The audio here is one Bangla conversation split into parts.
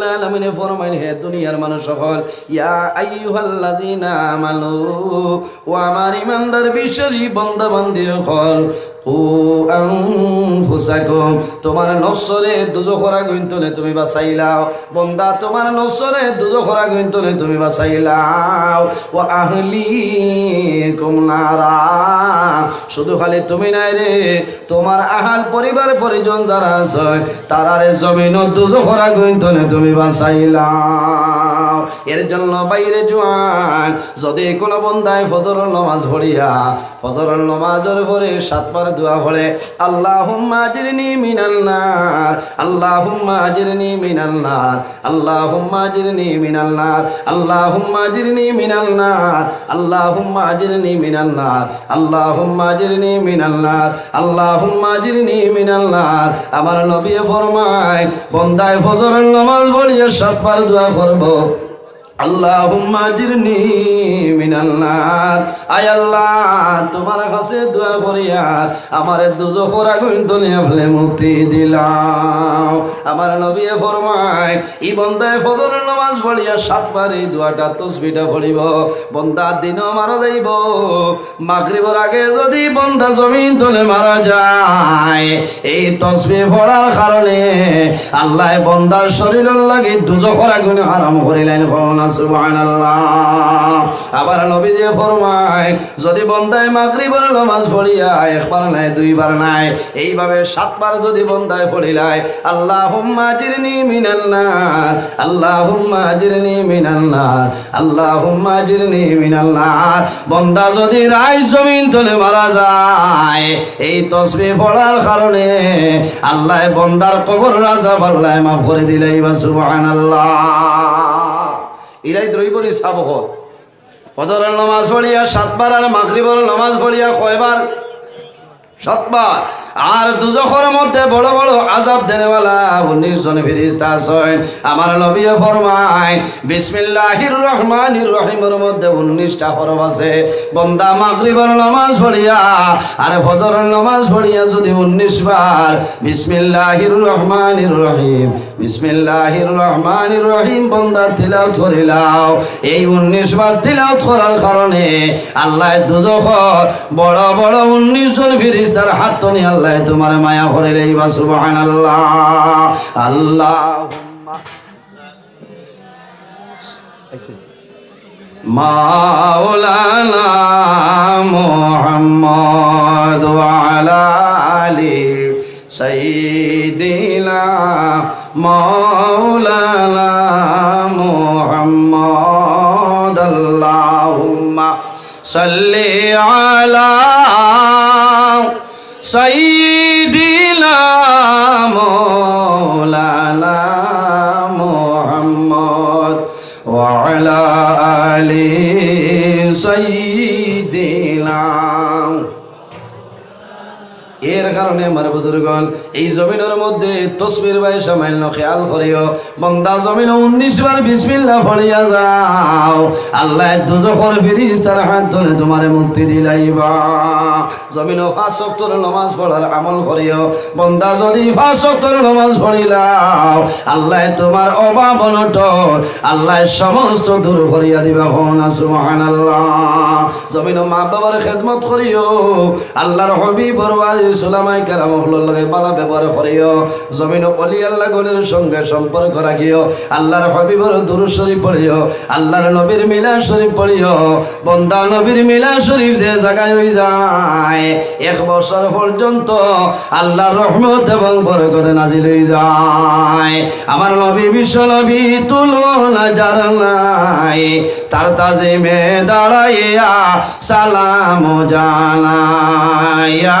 আলামিনে হে দুনিয়ার মানুষ সকল, ইয়া আইয়ুহাল্লাযিনা আমানু, ও আমার ইমানদার বিশ্বাসী বান্দা ও আনফুসাকুম, তোমার নফসরে তুমি বাঁচাইলাও। বন্দা, তোমার নফসরে দুজখরা গইন্তলে তুমি বাঁচাইলাও। ও আহলিকুম নারা, শুধু খালি তুমি নাই রে, তোমার আহাল পরিবার পরিজন যারা আছে, তারারে জমিন দুজখরা গইন্তলে তুমি বাঁচাইলাও এর জন্য বাইরে জোয়ান। যদি কোনো বন্দায় ফজরের নমাজ পড়িয়া, ফজরের নমাজের পরে সাতবার দোয়া পড়ে আল্লাহ হুম্মাজিরনি মিনান্নার আল্লাহ হুম্মাজিরনি মিনান্নার আল্লাহ হুম্মাজিরনি মিনান্নার আল্লাহ হুম্মাজিরনি মিনান্নার আল্লাহ হুম্মাজিরনি মিনান্নার আল্লাহ হুম্মাজিরনি মিনান্নার আল্লাহ হুম্মাজিরনি মিনান্নার আমার নবী ফরমায়, বন্দায় ফজরের নমাজ পড়িয়া সাতবার দোয়া করব। আল্লাহ কাছে আমার দুজখর দিলাম। ফরমায়, ই বন্দায় ফজর নামাজ পড়িয়া সাতবার এই তসবিটা পড়িব। বন্দা দিনও মারা যাইব। মাগরিবর আগে যদি বন্দা জমিন তলে মারা যায়, এই তসবি পড়ার কারণে আল্লাহ বন্দার শরীরের লাগে দুজখর আগুন হারাম করিলেন ভবনা সুবহানাল্লাহ। আবার নবী যে ফরমায়, যদি বন্দায় মাগরিবের নামাজ পড়িয়া একবার নাই দুইবার নাই এইভাবে সাতবার যদি বন্দায় পড়িলাই আল্লাহুম্মা জিরনি মিনাল নার, আল্লাহুম্মা জিরনি মিনাল নার, আল্লাহুম্মা জিরনি মিনাল নার। বন্দা যদি রায় জমিন তলে মারা যায়, এই তসবিহ পড়ার কারণে আল্লাহ বন্দার কবর রাজা আল্লাহ মাফ করে দিলাই বা সুবহানাল্লাহ। ইরাই দ্রৈবনী সাবহ ফজরের নমাজ পড়িয়া সাতবার আর মাগরিবর নমাজ পড়িয়া কয়বার সাতবার। আর দুজখর মধ্যে বড় বড় আজাব দেনেওয়ালা উনিশ জন ফিরিস্তা আছেন। আমার নবী ফরমায়, বিসমিল্লাহির রহমানির রহিমের মধ্যে উনিশটা হরফ আছে। বন্দা মাগরিবের নামাজ পড়িয়া আর ফজরের নামাজ পড়িয়া যদি উনিশ বার, বিসমিল্লাহির রহমানির রহিম, বিসমিল্লাহির রহমানির রহিম বন্দা তিলাওয়াত করিলাও এই উনিশ বার তিলাওয়াত করার কারণে আল্লাহ দুজখর বড় বড় উনিশ জন ফিরিস্তার হাত তনি আল্লাহ তোমার মায়া করে লইবা সুবহানাল্লাহ। আল্লাহ। মাওলানা মাওলানা আল্লাহুম্মা সাল্লি আলা সাইয়্যিদিনা মাওলানা মোহাম্মদ ওয়ালা আলি সাইয়্যিদিনা এর কারণে আমার বুজুর্গন এই জমিনের মধ্যে তসবির বাই সামান্য খেয়াল করিও। বন্দা জমিন উনিশ বার বিসমিল্লা ফলিয়া যাও। আল্লাহ দুজখর ফিরিস তার হাত ধরে তোমার মুক্তি দিলাইবা। জমিন পাঁচ সপ্তর নমাজ পড়ার আমল করিও। বন্দা যদি পাঁচ সপ্তর নমাজ পড়িলাও, আল্লাহ তোমার অভাব অনটন, আল্লাহ সমস্ত দূর করিয়া দিবা হন সুবহানাল্লাহ। জমিন মা বাবার খেদমত করিও। আল্লাহর হবি ওয়ালি সুলামাই অলি আল্লাহ গণের সঙ্গে সম্পর্ক রাখিও। আল্লাহর হবিবর দুরু শরীফ পড়িও। আল্লাহর নবীর বন্দা নবীর মিলা যে জায়গায় যায়, এক বছর পর্যন্ত আল্লাহর রহমত এবং বরকত নাজিল হয়ে যায়। আমার নবী বিশ্ব নবী তুলনা নাই, তার তাজিমে দাঁড়াইয়া সালাম জানাইয়া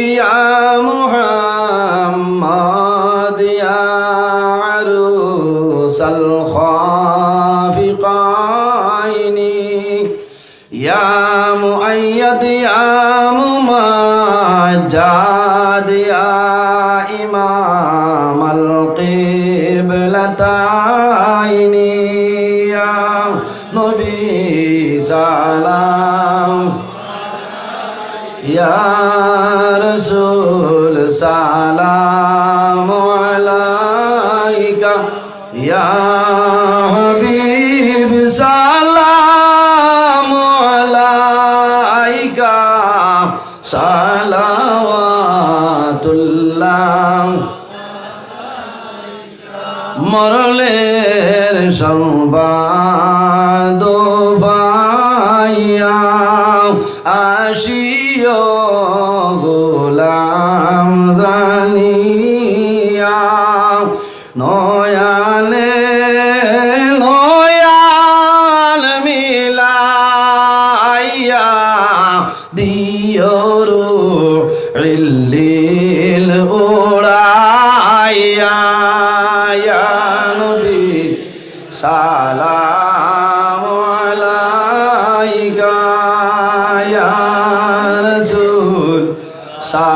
والخافق يا مؤيد يا ممجد يا إمام القبلتين. يا نبي سلام. يا رسول سلام. يا حبيب سلام عليك صلوات الله মরলের সংবাদ পাইয়া আসিও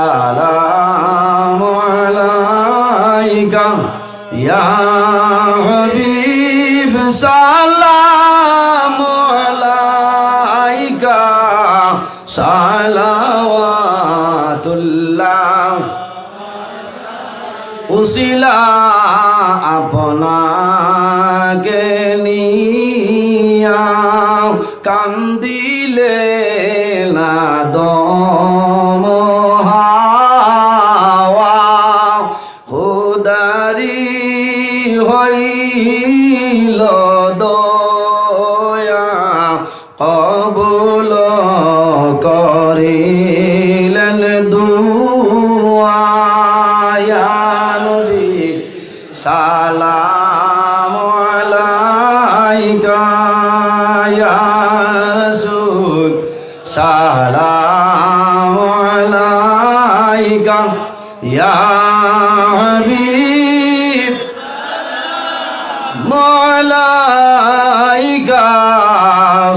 সালাম আলাইকা ইয়া হাবিব সালাম আলাইকা সালাওয়াতুল্লাহ। উসিলা আপনাকে নিয়া কান্দিলে না দম হইল দয়া কবুল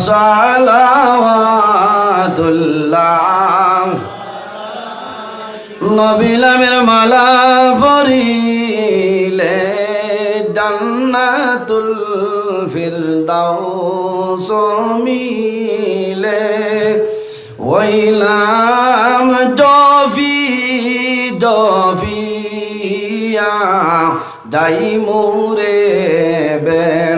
সালাওয়াতুল্লাহ। নবিলামের মালা ফরিলে জান্নাতুল ফিরদাউস মিলে। ওইলাম ডফি ডফিয়া দাই মোরে বেড়া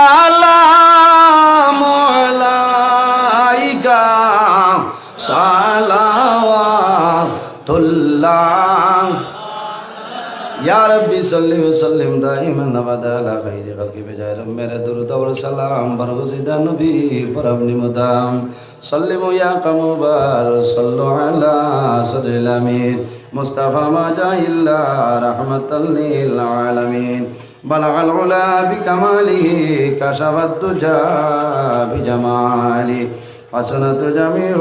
یا ربی صلی و سلم دائما نبدا علی خیر خلقی بجائے رب میرے درود اور سلام برگزیدہ نبی پر اپنی مدام سلمو یا قموبال صلو علی صدر الامین مصطفی ما جاہ اللہ رحمت للعالمین بلغ العلا بکمالی کشف الدجا بجمالی حسنة جميع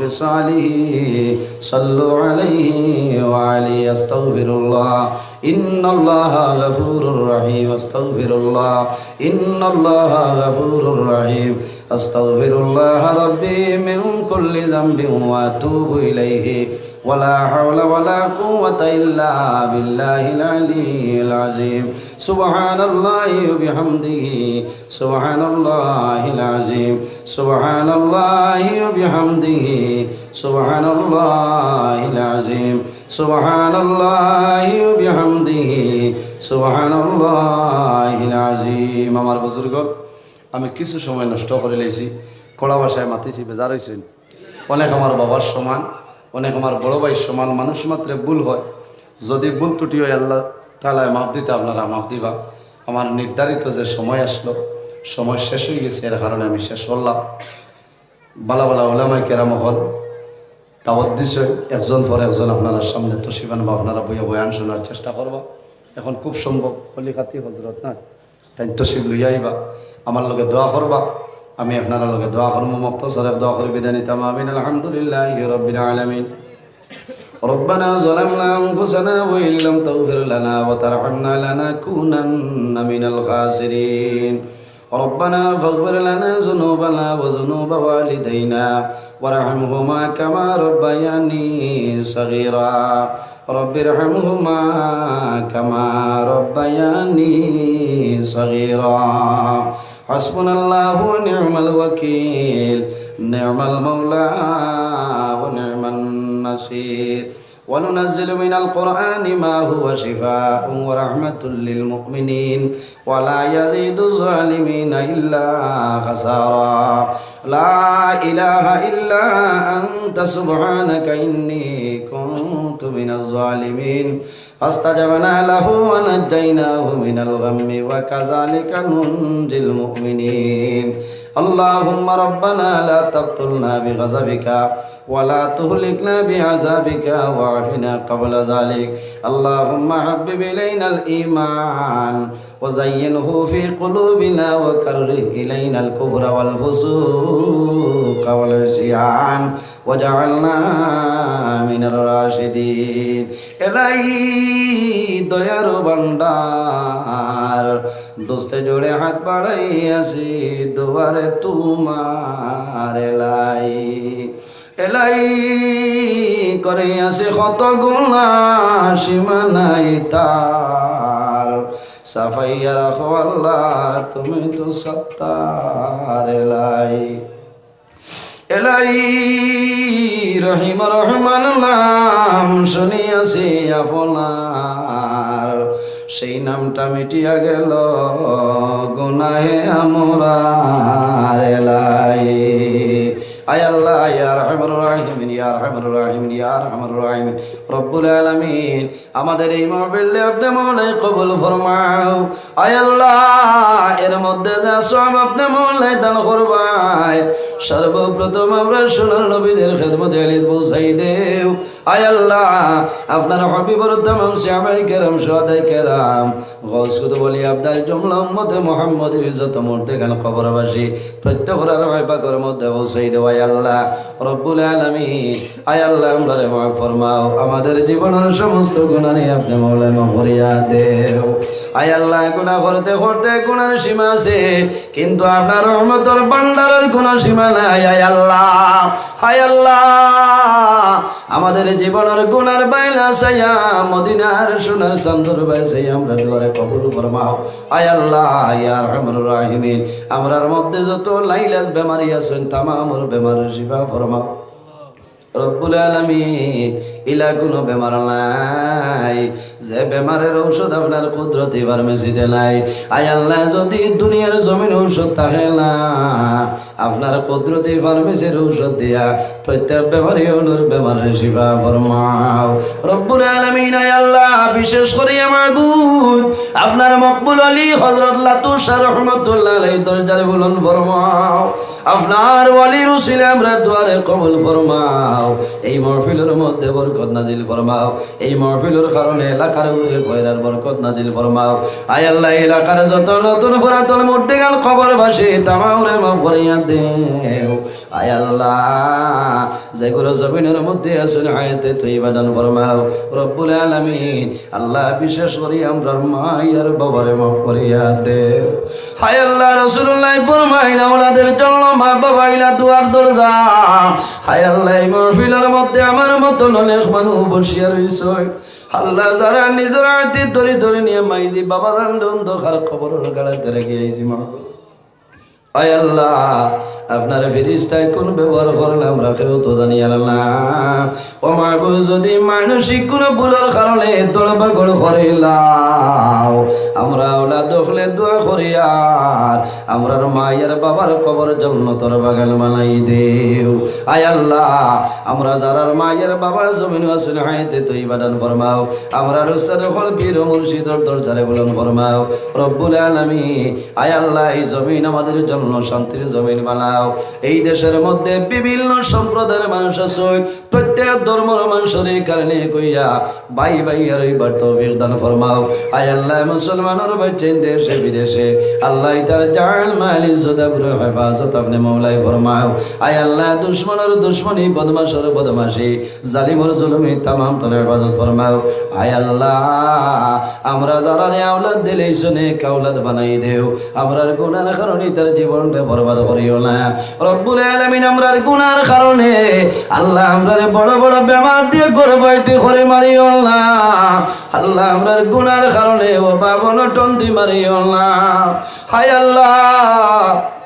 خصاله صلوا عليه وعليه استغفر الله إن الله غفور رحيم استغفر الله إن الله غفور رحيم استغفر الله ربي من كل ذنب وأتوب إليه ولا حول ولا قوة إلا بالله العلي العظيم سبحان الله وبحمده سبحان الله العظيم سبحان الله وبحمده سبحان الله العظيم سبحان الله وبحمده سبحان الله العظيم আমার বুজুর্গ আমি কিছু সময় নষ্ট করে লেছি কড়া ভাষায় মাতিছি বেজার হয়েছেন অনেক আমার বাবার সমান অনেক আমার বড় ভাইয়ের সমান মানুষ মাত্রে ভুল হয়। যদি ভুল ত্রুটি হয়, আল্লাহ তালায় মাফ দিতে আপনারা মাফ দিবা। আমার নির্ধারিত যে সময় আসলো, সময় শেষ হয়ে গেছে, এর কারণে আমি শেষ করলাম বালা বালা ওলামাই কেরাম হল দাওয়াত দিছে একজন পর একজন আপনারা সামনে তসিবান বা আপনারা বইয়া বয়ান শোনার চেষ্টা করবা। এখন খুব সম্ভব হলিখাতি হজরত না, তাই তসিব লইয়া আইবা, আমার লগে দোয়া করবা। আমি আপনারা লগে দোয়া করবো মক্তসরে দোয়া করে বিদায় নিতাম আমিন আলহামদুলিল্লাহ রবিন আলমিন ربنا ظلمنا أنفسنا وإن لم تغفر لنا وترحمنا لنكونن من الخاسرين ربنا فاغفر لنا ذنوبنا وذنوب والدينا وارحمهما كما ربياني صغيرا رب ارحمهما كما ربياني صغيرا حسبنا الله ونعم الوكيل نعم المولى ونعم النصير وننزل من القرآن ما هو شفاء ورحمة للمؤمنين ولا يزيد الظالمين إلا خسارا لا إله إلا أنت سبحانك إني كنت من الظالمين فاستجبنا له ونجيناه من الغم وكذلك ننجي المؤمنين اللهم ربنا لا تقتلنا بغضبك ولا تهلكنا بعذابك واعفنا قبل ذلك اللهم حبب إلينا الإيمان وزينه في قلوبنا وكره إلينا الكفر والفسوق والعصيان وجعلنا من الراشدين إلهي দয়ার ভান্ডার দোস্তে জোড়ে হাত বাড়াই আসি দুবারে তোমার এলাই এলাই করে আসে কত গুণা সীমানাই তার সাফাইয়া রাখো আল্লাহ, তুমি তো সত্তার এলাই। এলাই, রহিম রহমান নাম শুনিয়াছি আপনার। সেই নামটা মিটিয়া গেল, গুনাহে আমরার এলাই। আমাদের এই মনে এর মধ্যে সর্বপ্রথম আমরা সোনার নবীদের খেদমত বসাই দেও। আয় আল্লাহ, আপনার হবিবর তামাম শ্যামাই কেরাম সদাই কেরাম গসকুত বলি আবদাল জমলা উম্মতে মূর্তি গান কবরবাসী, প্রত্যেক মধ্যে বসাই দেও। আয় আল্লাহ, রব্বুল আলামিন। আয় আল্লাহ, আমরা মাফ ফরমাও। আমাদের জীবনের সমস্ত গুণারে আপনি মৌলাই মহরিয়া দেও। আয় আল্লাহ গুণা করতে করতে গুণার সীমা আছে, কিন্তু আপনার রহমতর ভান্ডারের কোনো সীমা নাই। আয় আল্লাহ হায় আল্লাহ। আমাদের জীবনের গুণার বাইলা সাইয়া মদিনার সোনার চান্দর বাইসাই আমরা দুয়ারে কবুল ফরমাও। আয় আল্লাহ, ইয়া রহমান রাহিমিন। আমরার মধ্যে যত লাইলাস বেমারি আছেন, তামামর বেমারের শিবা ফরমাও রব্বুল আলমিন, ইলা কোনো বেমার নাই। যে বেমারের ঔষধ আপনার কুদরতি ফার্মেসিতে নাই। আয় আল্লাহ, যদি দুনিয়ার জমিন ঔষধ থাকে না, আপনার কুদরতি ফার্মেসির ঔষধ দিয়া প্রত্যেক বেমারি হলোর বেমারের শিবা ফরমাও। রব্বুল আলমিন, আয় আল্লাহ, বিশেষ করে আমার বুধ আপনার মকবুল আলী হজরত লাতুষা রহমতুল্লাহ আলাই দরজারে বলুন ফরমাও। আপনার ওয়ালির উসিলে আমরা দুয়ারে কবুল ফরমাও। এই মহফিলের মধ্যে বরকত নাজিল ফরমাও। এই মহফিলের কারণে এলাকার কয়রার বরকত নাজিল ফরমাও। আয় আল্লাহ, এলাকার যত নতুন পুরাতন মূর্তি গাল খবর ভাসে তামাউরে মাফ করিয়া দেও। আয় আল্লাহ। যেগুলো জমিনের মধ্যে আসুন আয়তে তুই বাদান ফরমাও। রব্বুল আলামিন, আল্লাহ বিশেষ করি আমরা মায়ের বাবারে মাফ করিয়া দেও হায় আল্লাহ রসুল্লাহ ফরমাইলা ওনাদের জন্য মা বাবা ইলা দুয়ার দরজা। হায় আল্লাহ, এই মহফিলের মধ্যে আমার মতন অনেক মানুষ বসিয়া রইছে আল্লাহ যারা নিজের আয়তি ধরে ধরে নিয়ে মাইদি বাবা দান্ড অন্ধকার খবরের গাড়াতে রেখে আইছি মাহবুব আপনার ফেরিস্তায় কোন ব্যবহার করেন আমরা কেউ তো জানি আল্লাহ। ও মাহবু যদি মানসিক কোনো ভুলের কারণে আমরা ওলা দখলে দোয়া করি আর আমরার মায়ের বাবার কবর জন্য তোর বাগান বানাই দেও। আয় আল্লাহ, আমরা যারার মায়ের বাবা জমিন হাইতে তুই বাদান ফরমাও, আমরা রুস্তাদ হল বীর মুর্শিদর দরজারে বলন ফরমাও। রব্বুল আলামিন, আয় আল্লাহ, এই জমিন আমাদের জন্য জন্য শান্তির জমিন বানাও। এই দেশের মধ্যে বিভিন্ন সম্প্রদায়ের মানুষ আছে। প্রত্যেক ধর্মের মানুষের কারণে কইয়া বাই বাই আর এইবার তৌফিক দান ফরমাও। আয় আল্লাহ, মুসলমানের বাচ্চেন দেশে, বিদেশে। আল্লাহ তার জান, মাল, ইজ্জত হেফাজত আপনি মৌলাই ফরমাও। আয় আল্লাহ, দুশ্মনের দুশ্মনী, বদমাশের বদমাশি, জালিমর জুলুমি তামাম তোর হেফাজত ফরমাও। আয় আল্লাহ, আমরা যারা আওলাদ দিলে শুনে কাউলাদ বানাই দেও। আমরার গুনার কারণে তার জীবনটা বরবাদ করিও না। রব্বুল আলামিন আমরার গুনার কারণে আল্লাহ আমরার বড় বড় বেমার দিয়ে গর্বাইটি করে মারিও না। আল্লাহ আমরার গুনার কারণে ও বাবন টন্দি মারিও না। হায় আল্লাহ!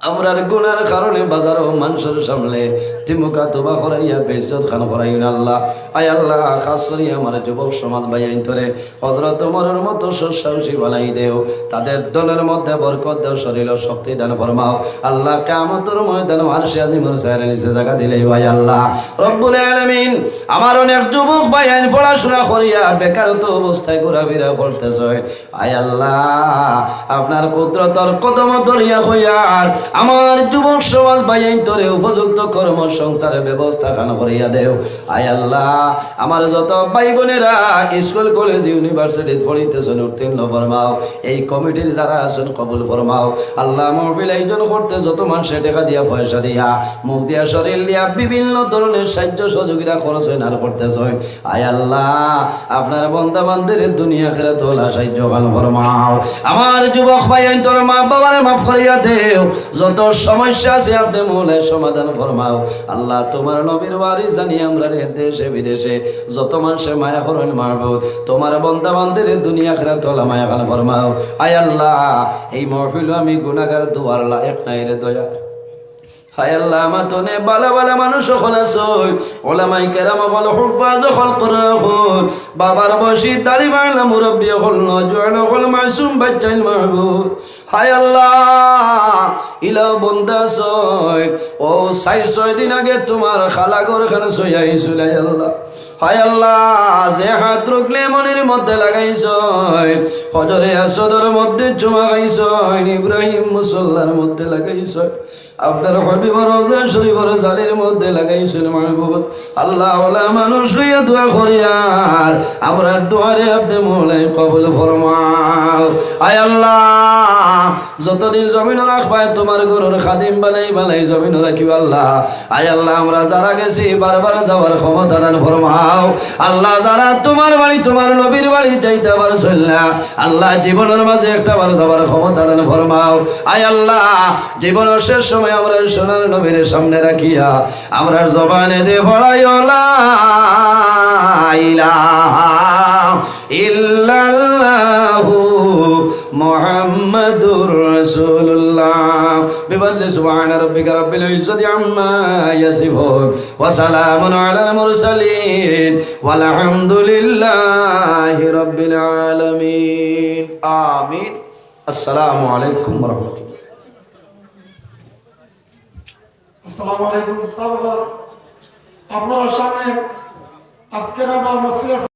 আমরার গুনার কারণে বাজার ও মানুষের সামনে তিমুকা তোবা করাইয়া বেজত খান করাই আল্লাহ। আয় আল্লাহ, খাস করি আমার যুবক সমাজ বাইন ধরে হজরত মরের মতো সসাহসী বানাই দেও। তাদের দলের মধ্যে বরকত দেও শরীর শক্তি দান ফরমাও। আল্লাহ কামতর ময়দান আর সে আজিমর সাহের নিচে জায়গা দিলেই ভাই আল্লাহ। রব্বুল আলামিন, আমার অনেক যুবক ভাই আইন পড়াশোনা করিয়া বেকারত অবস্থায় ঘোরাফেরা করতেছে। আয় আল্লাহ, আপনার কুদরতর কদম ধরিয়া হইয়ার আমার যুবক সমাজ বাইন তোরে উপযুক্ত কর্মসংস্থানের ব্যবস্থা খান করিয়া দেও? আয় আল্লাহ, আমার যত ভাই বোনেরা স্কুল, কলেজ, ইউনিভার্সিটি পড়িতেছেন, উত্তীর্ণ ফরমাও। এই কমিটির যারা আছেন, কবুল ফরমাও। আল্লাহ মহফিল আয়োজন করতে যত মানুষে টাকা দিয়া, পয়সা দিয়া, মুখ দিয়া, শরীর দিয়া বিভিন্ন ধরনের সাহায্য সহযোগিতা খরচ হয় আর করতেছে আয় আল্লাহ, আপনার বন্ধা বান্ধবের দুনিয়া খেলে তোলা সাহায্য খান ফরমাও। আমার যুবক ভাই তোর মা বাবারে মাফ করিয়া দেও। যত সমস্যা আছে, আপনি মূলে সমাধান ফরমাও। আল্লাহ তোমার নবীর বাড়ি জানি আমরা দেশে, বিদেশে। যত মানুষের মায়া করেন মারব তোমার বন্ধা বান্ধের দুনিয়া খেরা তোলা মায়া খান ফরমাও। আয় আল্লাহ, এই মহফিল আমি গুণাগার দুয়ার, লায়ক নাই রে দয়া হায় আল্লাহ মাতনে বালা বালা মানুষ হল আসই ওলামাই কেরাম হল হুফাজ হল কোরআন হল বাবার বসি দাড়ি বাংলা মুরব্বী হল নজওয়ান হল মাসুম বাচ্চাইল মাহবুব। হায় আল্লাহ, ইলা বন্দা সই ও সাই ছয় দিন আগে তোমার খালা ঘর খানে সই আইছিল আল্লাহ। হায় আল্লাহ, যে হাত রুকলে মনের মধ্যে লাগাইছ হজরে আসদর মধ্যে চুমা গাইছ ইব্রাহিম মুসল্লার মধ্যে লাগাইছ আপনার হবিবর রোজা শরীফর জালের মধ্যে লাগাইছেন মাহবুব। আল্লাহ ওলা মানুষ লইয়া দোয়া করিয়ার আমরা দোয়ারে আপনি মোলাই কবল ফরমাও। আয় আল্লাহ, যতদিন জমিন রাখবাই, তোমার গরুর খাদিম বালাই বালাই জমিন রাখিব আল্লাহ। আয় আল্লাহ, আমরা যারা গেছি, বারবার যাওয়ার ক্ষমতা দান ফরমাও। আল্লাহ, যারা তোমার বাড়ি, তোমার নবীর বাড়ি যাইতে পার চললা আল্লাহ জীবনের মাঝে একটা বার যাওয়ার ক্ষমতা দান ফরমাও। আয় আল্লাহ, জীবনের শেষ সময় আমরা সোনার নবীর সামনে রাখিয়া আমরা জবানে দে পড়াইলা ইল্লাল্লাহু মুহাম্মাদুর রাসূলুল্লাহ। সুবহান রাব্বিকা রাব্বিল আম্মা ইয়াসিফুন ওয়া সালামুন আলাল মুরসালিন রাব্বিল আলামিন। আমিন। আসসালামু আলাইকুম ওয়া রাহমাতুল্লাহ। আসসালামু আলাইকুম সাহাবাগণ আপনারা সামনে আজকের আমার মফিয়া